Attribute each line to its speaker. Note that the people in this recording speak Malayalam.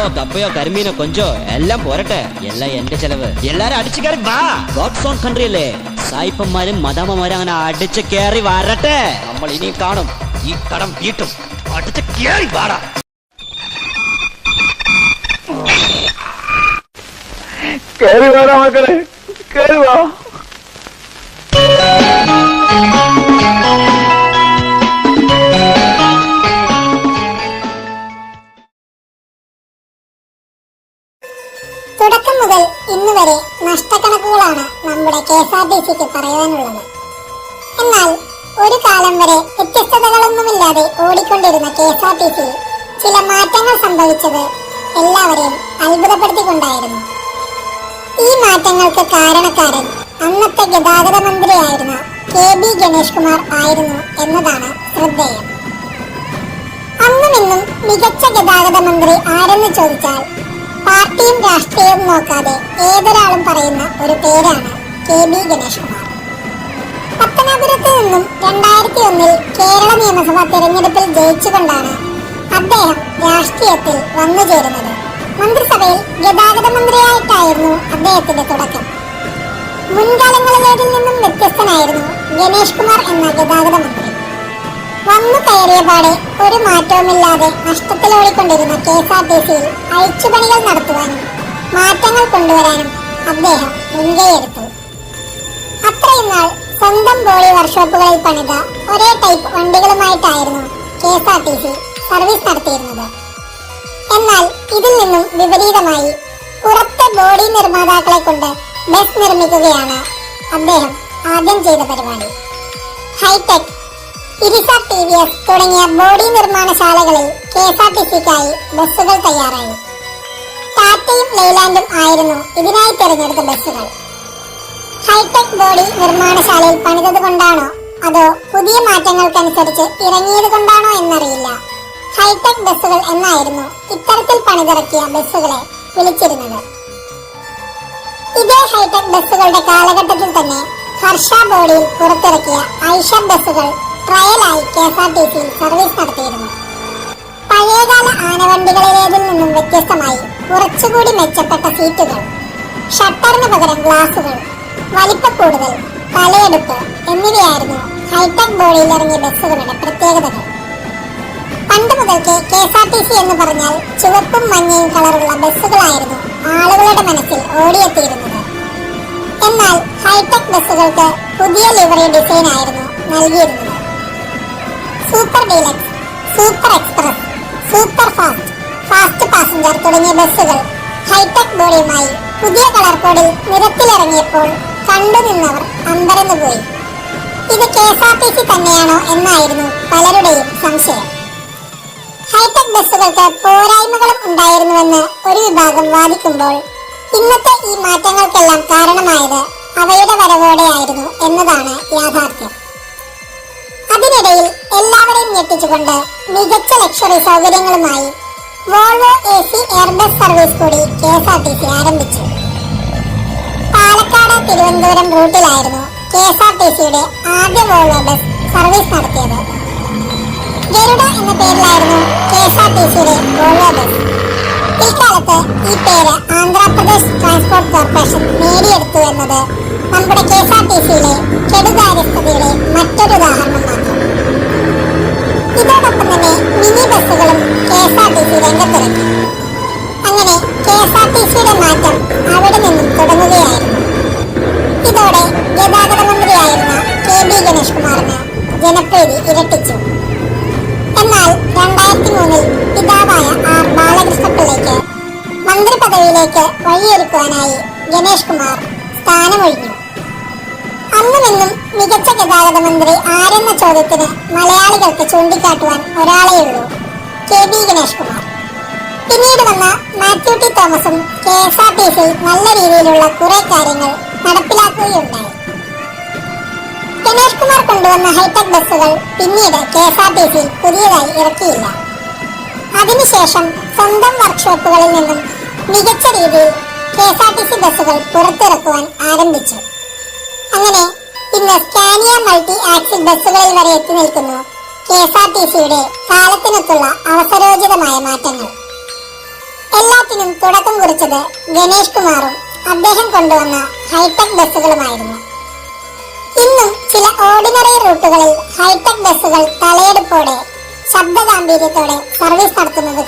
Speaker 1: ഇറച്ചിയോ കപ്പയോ കരിമീനോ കൊഞ്ചോ എല്ലാം പോരട്ടെ എല്ലാം എന്റെ ചെലവ് എല്ലാരും അടിച്ചു കയറി വാ ഗോഡ്സ് ഓൺ കൺട്രി അല്ലേ സായിപ്പന്മാരും മദാമ്മമാരും അങ്ങനെ അടിച്ചു കയറി വരട്ടെ നമ്മൾ ഇനിയും കാണും ഈ കടം വീട്ടും അടിച്ചു കയറി വാടാ
Speaker 2: കേറി വാടാ മക്കളെ കേറി വാ
Speaker 3: വരെ നഷ്ടക്കണക്കുകളാണ് നമ്മുടെ കെ എസ് ആർ ടി സിക്ക് പറയാനുള്ളത്. എന്നാൽ ഒരു കാലം വരെ വ്യത്യസ്തതകളൊന്നുമില്ലാതെ ഓടിക്കൊണ്ടിരുന്ന കെ എസ് ആർ ടി സിയിൽ ചില മാറ്റങ്ങൾ സംഭവിച്ചത് എല്ലാവരെയും അത്ഭുതപ്പെടുത്തിക്കൊണ്ടായിരുന്നു. ഈ മാറ്റങ്ങൾക്ക് കാരണക്കാരൻ അന്നത്തെ ഗതാഗത മന്ത്രിയായിരുന്ന കെ ബി ഗണേഷ് കുമാർ ആയിരുന്നു എന്നതാണ് ശ്രദ്ധേയം. അന്നും ഇന്നും മികച്ച ഗതാഗത മന്ത്രി ആരെന്ന് ചോദിച്ചാൽ പാർട്ടിയും രാഷ്ട്രീയവും നോക്കാതെ ഏതൊരാളും പറയുന്ന ഒരു പേരാണ് കെ ബി ഗണേഷ് കുമാർ പത്തനാപുരത്ത് നിന്നും രണ്ടായിരത്തി ഒന്നിൽ കേരള നിയമസഭാ തെരഞ്ഞെടുപ്പിൽ ജയിച്ചുകൊണ്ടാണ് അദ്ദേഹം രാഷ്ട്രീയത്തിൽ വന്നു ചേരുന്നത്. മന്ത്രിസഭയിൽ ഗതാഗത മന്ത്രിയായിട്ടായിരുന്നു അദ്ദേഹത്തിന്റെ തുടക്കം. മുൻകാലങ്ങളിലേതിൽ നിന്നും വ്യത്യസ്തനായിരുന്നു ഗണേഷ് കുമാർ എന്ന ഗതാഗത മന്ത്രി. വന്നു കയറിയ പാടെ ഒരു മാറ്റവുമില്ലാതെ നഷ്ടത്തിലോടിക്കൊണ്ടിരുന്ന കെ എസ് ആർ ടി സിയിൽ അഴിച്ചുപണികൾ നടത്തുവാനും മാറ്റങ്ങൾ കൊണ്ടുവരാനും അദ്ദേഹം മുൻകൈയെടുത്തു. അത്രയും നാൾ സ്വന്തം ബോളി വർക്ക്ഷോപ്പുകളിൽ പണിത ഒരേ type വണ്ടികളുമായിട്ടായിരുന്നു K S R T C service നടത്തിയിരുന്നത്. എന്നാൽ ഇതിൽ നിന്നും വിപരീതമായി പുറത്തെ ബോഡി നിർമ്മാതാക്കളെ കൊണ്ട് ബസ് നിർമ്മിക്കുകയാണ് അദ്ദേഹം ആദ്യം ചെയ്ത പരിപാടി. ഹൈടെക് ഇരിസ ടി വി എസ് തുടങ്ങിയ ബോഡി നിർമ്മാണശാലകളിൽ കെ എസ് ആർ ടി സിക്കായി ബസ്സുകൾ തയ്യാറായി. ടാറ്റയും ലൈലാൻഡും ആയിരുന്നു ഇതിനായി തിരഞ്ഞെടുത്ത ബസ്സുകൾ. ഹൈടെക് ബോഡി നിർമ്മാണശാലയിൽ പണിതത് കൊണ്ടാണോ അതോ പുതിയ മാറ്റങ്ങൾക്കനുസരിച്ച് ഇറങ്ങിയത് കൊണ്ടാണോ എന്നറിയില്ല. ഹൈടെക് ബസ്സുകൾ എന്നായിരുന്നു ഇത്തരത്തിൽ പണിതിറക്കിയ ബസ്സുകളെ വിളിച്ചിരുന്നത്. ഇതേ ഹൈടെക് ബസ്സുകളുടെ കാലഘട്ടത്തിൽ തന്നെ ഹർഷ ബോഡിയിൽ പുറത്തിറക്കിയ ഐഷ ബസ്സുകൾ ട്രയലായി കെ എസ് ആർ ടി സിയിൽ സർവീസ് നടത്തിയിരുന്നു. പഴയകാല ആനവണ്ടികളിലേതിൽ നിന്നും വ്യത്യസ്തമായി കുറച്ചുകൂടി മെച്ചപ്പെട്ട സീറ്റുകൾ ഷട്ടറിന് പകരം ഗ്ലാസുകൾ വലിപ്പക്കൂടുതൽ തലയെടുപ്പ് എന്നിവയായിരുന്നു ഹൈടെക് ബോഡിയിൽ ഇറങ്ങിയ ബസ്സുകളുടെ പ്രത്യേകതകൾ. പണ്ട് മുതൽക്ക് K S R T C എന്ന് പറഞ്ഞാൽ ചുവപ്പും മഞ്ഞയും കളറുള്ള ബസ്സുകളായിരുന്നു ആളുകളുടെ മനസ്സിൽ ഓടിയെത്തിയിരുന്നത്. എന്നാൽ ഹൈടെക് ബസ്സുകൾക്ക് പുതിയ ലിവറി ഡിസൈൻ ആയിരുന്നു നൽകിയിരുന്നത്. Super deluxe super express super fast fast passenger തുടങ്ങിയ ബസ്സുകൾ ഹൈടെക് ബോഡിയുമായി പുതിയ കളർ കോഡിൽ നിരത്തിലിറങ്ങിയപ്പോൾ കണ്ടുനിന്നവർ അമ്പരന്നുപോയി ഇത് K S R T C തന്നെയാണോ എന്നായിരുന്നു പലരുടെയും സംശയം. ഹൈടെക് ബസ്സുകൾക്ക് പോരായ്മകളും ഉണ്ടായിരുന്നുവെന്ന് ഒരു വിഭാഗം വാദിക്കുമ്പോൾ ഇന്നത്തെ ഈ മാറ്റങ്ങൾക്കെല്ലാം കാരണമായത് അവയുടെ വരവോടെയായിരുന്നു എന്നതാണ് യാഥാർത്ഥ്യം. അതിനിടയിൽ എല്ലാവരെയും ഞെട്ടിച്ചുകൊണ്ട് മികച്ച luxury സൗകര്യങ്ങളുമായി Volvo A C airbus service കൂടി K S R T C ആരംഭിച്ചു. പാലക്കാട് തിരുവനന്തപുരം റൂട്ടിലായിരുന്നു കെ എസ് ആർ ടി സിയുടെ ആദ്യ വോൾവോ ബസ് സർവീസ് നടത്തിയത്. ഗരുഡ എന്ന പേരിലായിരുന്നു കെ എസ് ആർ ടി സിയുടെ വോൾവോ ബസ്. പിൽക്കാലത്ത് ഈ പേര് ആന്ധ്രാപ്രദേശ് ട്രാൻസ്പോർട്ട് കോർപ്പറേഷൻ നേടിയെടുത്തു എന്നത് നമ്മുടെ കെ എസ് ആർ ടി സിയിലെ കെടുകാര്യസ്ഥതയുടെ മറ്റൊരു ഉദാഹരണം ടി അങ്ങനെ കെ എസ് ആർ ടി സിയുടെ മാറ്റം അവിടെ നിന്നും തുടങ്ങുകയായിരുന്നു. ഇതോടെ ഗതാഗത മന്ത്രിയായിരുന്ന കെ ബി ഗണേഷ് കുമാറിന് ജനപ്രീതി ഇരട്ടിച്ചു. എന്നാൽ രണ്ടായിരത്തി മൂന്നിൽ പിതാവായ ആർ ബാലകൃഷ്ണപിള്ളയ്ക്ക് മന്ത്രി പദവിയിലേക്ക് വഴിയൊരുക്കുവാനായി ഗണേഷ് കുമാർ സ്ഥാനമൊഴിഞ്ഞു. അന്നുമെന്നും മികച്ച ഗതാഗത മന്ത്രി ആരെന്ന ചോദ്യത്തിന് മലയാളികൾക്ക് ചൂണ്ടിക്കാട്ടുവാൻ ഒരാളെയുള്ളൂ കെ ബി ഗണേഷ് കുമാർ പിന്നീട് വന്ന മാത്യു ടി തോമസും K S R T C നല്ല രീതിയിലുള്ള കുറെ കാര്യങ്ങൾ നടപ്പിലാക്കുകയുണ്ടായി. ഗണേഷ് കുമാർ കൊണ്ടുവന്ന ഹൈടെക് ബസ്സുകൾ പിന്നീട് K S R T C പുതിയതായി ഇറക്കിയില്ല. അതിനുശേഷം സ്വന്തം വർക്ക്ഷോപ്പുകളിൽ നിന്നും മികച്ച രീതിയിൽ K S R T C ബസ്സുകൾ പുറത്തിറക്കുവാൻ ആരംഭിച്ചു. അങ്ങനെ ഇന്ന് സ്കാനിയ മൾട്ടി ആക്സിൽ ബസ്സുകളിൽ വരെ എത്തി നിൽക്കുന്നു കെ എസ് ആർ ടി സിയുടെ കാലത്തിനൊത്തുള്ള അവസരോചിതമായ മാറ്റങ്ങൾ. എല്ലാത്തിനും തുടക്കം കുറിച്ചത് ഗണേഷ് കുമാറും അദ്ദേഹം കൊണ്ടുവന്ന ഹൈടെക് ബസ്സുകളുമായിരുന്നു. ഇന്നും ചില ഓർഡിനറി റൂട്ടുകളിൽ ഹൈടെക് ബസ്സുകൾ തലയെടുപ്പോടെ ശബ്ദ ഗാംഭീര്യത്തോടെ സർവീസ് നടത്തുന്നത്